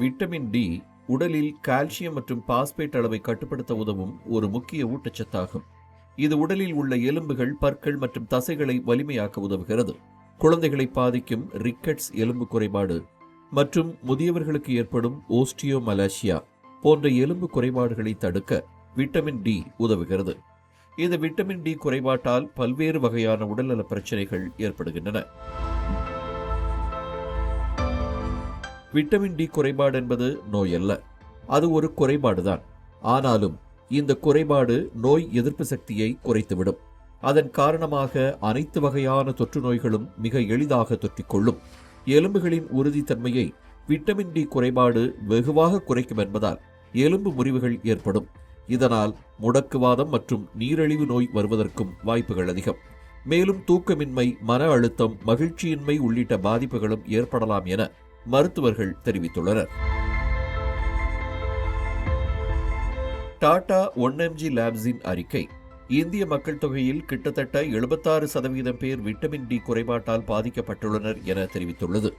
Vitamin D உடலில் calcium மற்றும் phosphate அளவை கட்டுப்படுத்த உதவும் ஒரு முக்கிய ஊட்டச்சத்தாகும். இது உடலில் உள்ள எலும்புகள் பற்கள் மற்றும் தசைகளை வலிமையாக்க உதவுகிறது. குழந்தைகளை பாதிக்கும் ரிக்கெட்ஸ் எலும்பு குறைபாடு மற்றும் முதியவர்களுக்கு ஏற்படும் ஓஸ்டியோமலாசியா போன்ற எலும்பு குறைபாடுகளை தடுக்க விட்டமின் டி உதவுகிறது. இந்த விட்டமின் டி குறைபாட்டால் பல்வேறு வகையான உடல்நல பிரச்சனைகள் ஏற்படுகின்றன. விட்டமின் டி குறைபாடு என்பது நோய் அல்ல. அது ஒரு குறைபாடுதான். ஆனாலும் இந்த குறைபாடு நோய் எதிர்ப்பு சக்தியை குறைத்துவிடும். அதன் காரணமாக அனைத்து வகையான தொற்று நோய்களும் மிக எளிதாக தொற்றிக்கொள்ளும். எலும்புகளின் உறுதித்தன்மையை விட்டமின் டி குறைபாடு வெகுவாக குறைக்கும் என்பதால் எலும்பு முறிவுகள் ஏற்படும். இதனால் முடக்குவாதம் மற்றும் நீரிழிவு நோய் வருவதற்கும் வாய்ப்புகள் அதிகம். மேலும் தூக்கமின்மை மன அழுத்தம் மகிழ்ச்சியின்மை உள்ளிட்ட பாதிப்புகளும் ஏற்படலாம் என மருத்துவர்கள் தெரிவித்துள்ளனர். டாடா ஒன் எம்ஜி லேப்ஸின் அறிக்கை. இந்திய மக்கள் தொகையில் கிட்டத்தட்ட எழுபத்தாறு சதவீதம் பேர் விட்டமின் டி குறைபாட்டால் பாதிக்கப்பட்டுள்ளனர் என தெரிவித்துள்ளது.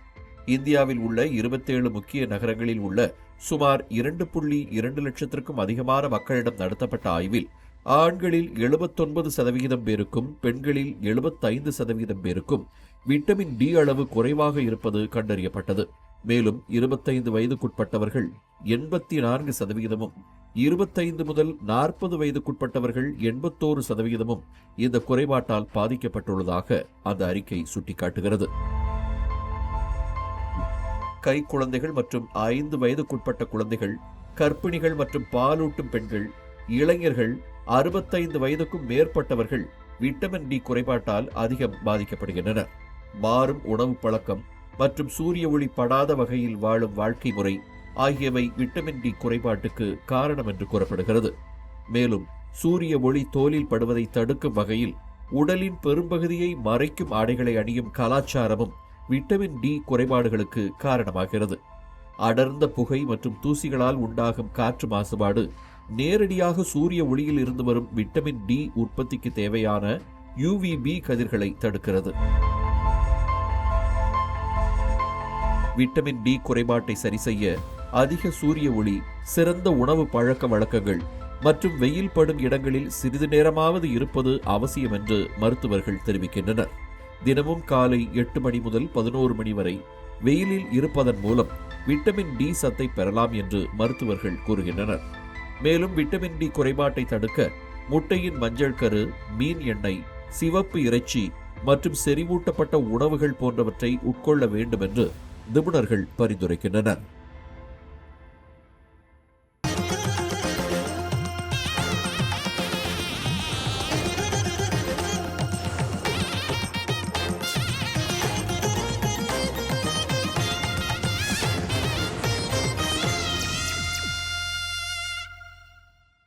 இந்தியாவில் உள்ள இருபத்தேழு முக்கிய நகரங்களில் உள்ள சுமார் இரண்டு புள்ளி இரண்டு லட்சத்திற்கும் அதிகமான மக்களிடம் நடத்தப்பட்ட ஆய்வில் ஆண்களில் எழுபத்தொன்பது சதவிகிதம் பேருக்கும் பெண்களில் எழுபத்தைந்து சதவீதம் பேருக்கும் விட்டமின் டி அளவு குறைவாக இருப்பது கண்டறியப்பட்டது. மேலும் இருபத்தைந்து வயதுக்குட்பட்டவர்கள் எண்பத்தி நான்கு சதவிகிதமும் இருபத்தைந்து முதல் நாற்பது வயதுக்குட்பட்டவர்கள் எண்பத்தோரு சதவிகிதமும் இந்த குறைபாட்டால் பாதிக்கப்பட்டுள்ளதாக அந்த அறிக்கை சுட்டிக்காட்டுகிறது. கை குழந்தைகள் மற்றும் ஐந்து வயதுக்குட்பட்ட குழந்தைகள் கர்ப்பிணிகள் மற்றும் பாலூட்டும் பெண்கள் இளைஞர்கள் அறுபத்தைந்து வயதுக்கும் மேற்பட்டவர்கள் விட்டமின் டி குறைபாட்டால் அதிகம் பாதிக்கப்படுகின்றனர். மாறும் உணவு பழக்கம் மற்றும் சூரிய ஒளி படாத வகையில் வாழும் வாழ்க்கை முறை ஆகியவை விட்டமின் டி குறைபாட்டுக்கு காரணம் என்று கூறப்படுகிறது. மேலும் சூரிய ஒளி தோலில் படுவதை தடுக்கும் வகையில் உடலின் பெரும்பகுதியை மறைக்கும் ஆடைகளை அணியும் கலாச்சாரமும் விட்டமின் டி குறைபாடுகளுக்கு காரணமாகிறது. அடர்ந்த புகை மற்றும் தூசிகளால் உண்டாகும் காற்று மாசுபாடு நேரடியாக சூரிய ஒளியில் இருந்து வரும் விட்டமின் டி உற்பத்திக்கு தேவையான யூவிபி கதிர்களை தடுக்கிறது. விட்டமின் டி குறைபாட்டை சரிசெய்ய அதிக சூரிய ஒளி சிறந்த உணவு பழக்க வழக்கங்கள் மற்றும் வெயில் படும் இடங்களில் சிறிது நேரமாவது இருப்பது அவசியம் என்று மருத்துவர்கள் தெரிவிக்கின்றனர். தினமும் காலை எட்டு மணி முதல் பதினோரு மணி வரை வெயிலில் இருப்பதன் மூலம் விட்டமின் டி சத்தை பெறலாம் என்று மருத்துவர்கள் கூறுகின்றனர். மேலும் விட்டமின் டி குறைபாட்டை தடுக்க முட்டையின் மஞ்சள் கரு மீன் எண்ணெய் சிவப்பு இறைச்சி மற்றும் செறிவூட்டப்பட்ட உணவுகள் போன்றவற்றை உட்கொள்ள வேண்டும் என்று நிபுணர்கள் பரிந்துரைக்கின்றனர்.